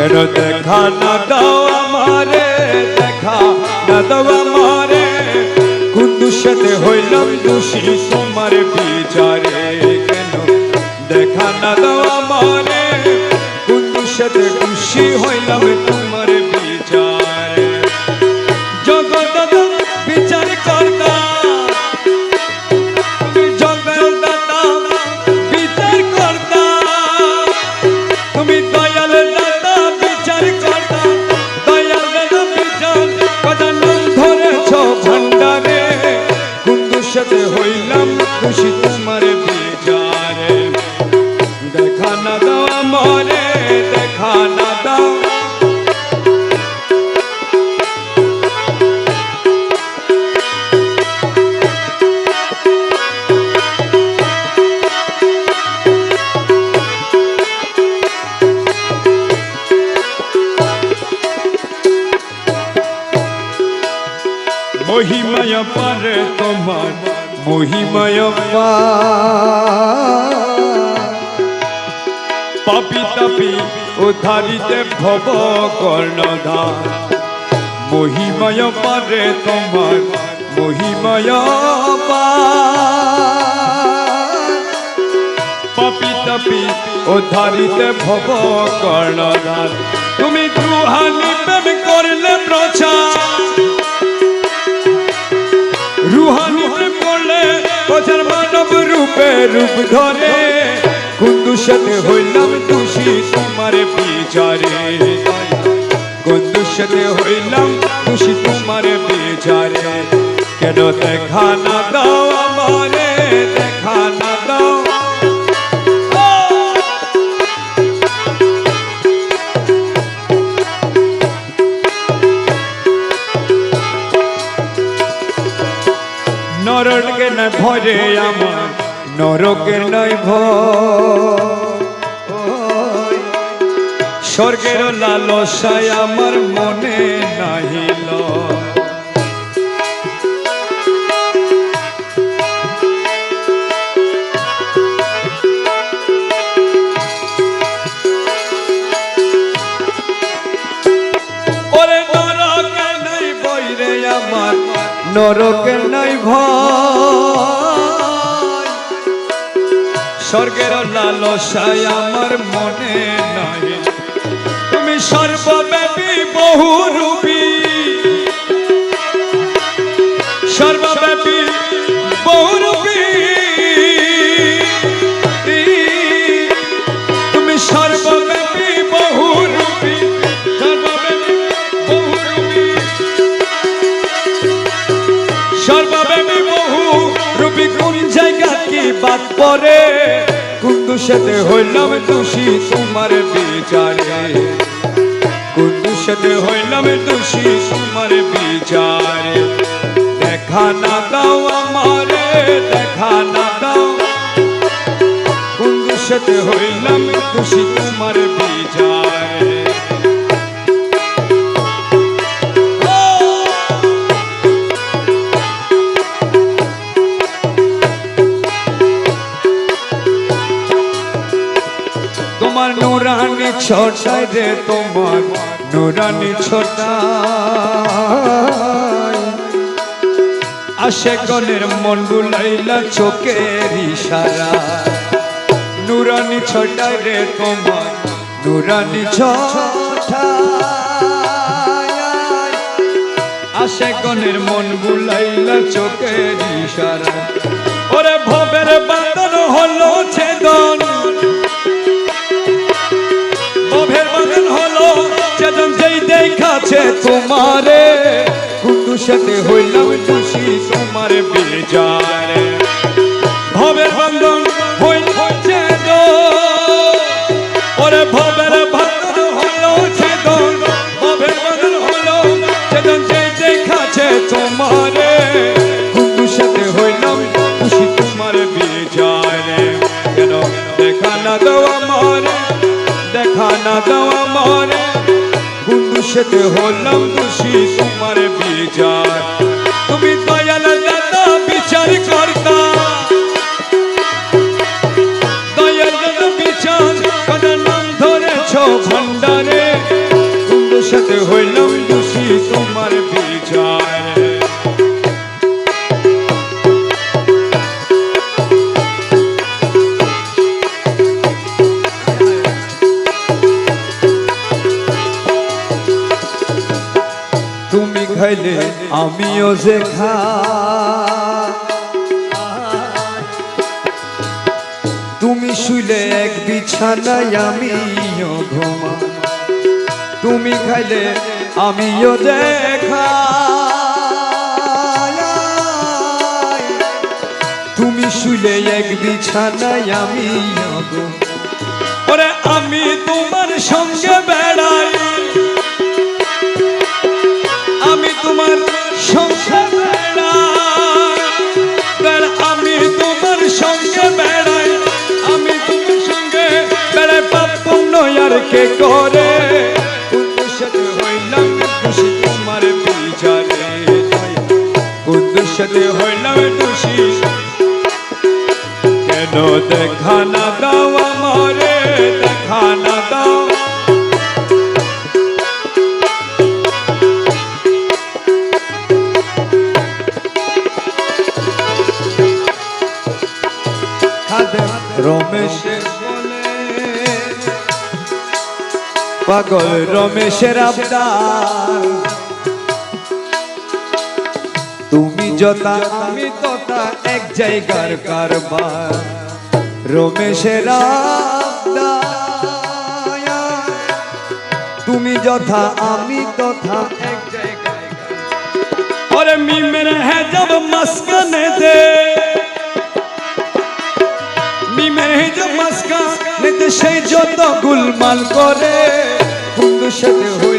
কেন দেখা না দাও আমারে দেখা, না দাও আমারে। কুন্দু সাথে হইলাম দোষী, তোমার বিচারে কেন? দেখা, না দাও আমারে। কুন্দু সাথে খুশি তোমার মহিমায় পাপি তাপি উদ্ধারিতে ভব কর্ণধার মহিমায় পারে তোমার মহিমায় পাপি তাপি উদ্ধারিতে ভব কর্ণধার তুমি দুহানি প্রেম রূপে রূপ ধরে। কুন্দু সাথে হইলাম দোষী তোমার বিচারে। কুন্দু সাথে হইলাম দোষী তোমার বিচারে। কেন দেখা না দাও আমারে, দেখা না দাও। নরকে না ভরে আমার নরকের নয় ভয় স্বর্গের লালসায় আমার মনে নাহিল। ওরে নরকে নাই বইরে আমার নরকে নাই ভয় স্বর্গের লালসায় আমার মনে নাই। তুমি সর্বব্যাপী বহু জায়গা কি বাদ পরে কুন্দু সাথে হইলাম দোষী, তোমার বিচারে। কুন্দু সাথে হইলাম দোষী, তোমার বিচারে। দেখা না দাও আমারে, দেখা না দাও। কুন্দু সাথে হইলাম দোষী, তোমার বিচারে। ছোটাই রে তোমার, নুরানি ছোটাই। আশে গনের মন বুলাইলা চোখের ইশারা নুরানি ছোটাই রে তোমার, নুরানি ছোটাই। আশে গনের মন বুলাইলা চোখের ইশারা ওরে ভবের বাদন হলো ছেদন। তোমারে সাথে হইলাম খুশি, তোমার বেজারে। ভবের বন্ধন হইল চেতন ওরে ভবের বন্ধন হলো চেতন ভবের বন্ধন হলো চেতন যেই দেখাছে তোমারে সাথে হইলাম খুশি, তোমার বেজারে। কেন? দেখা না দাও আমারে, দেখা না দাও আমারে সাথে হলাম দোষী তোমার বিচার। তুমি দয়াল দাদা বিচার কর্তা দয়াল দাদা বিচার কত নাম ধরেছ ভান্ডারে সাথে হইলাম দোষী তোমার বিজয় তুমি আমিও যে তুমি শুইলে এক বিছানায় আমিও ঘুমা। তুমি খাইলে আমিও দেখা তুমি শুইলে এক বিছানায় আমিও ওরে আমি তোমার সঙ্গে বেড়াই কে করে। কুন্দুর সাথে হইলাম খুশি তোমার বিচারে। কুন্দুর সাথে হইলাম খুশি। কেন দেখা না পাগল রমেশের আবদার। তুমি যতা আমি ততা এক জায়গার কারবার। রমেশের তুমি যথা, আমি তথা এক জায়গায় ওরে মিমের হ্যাঁ জব মাস্কানে দে। মিমের সেই যত গুলমাল করে। deixa teu.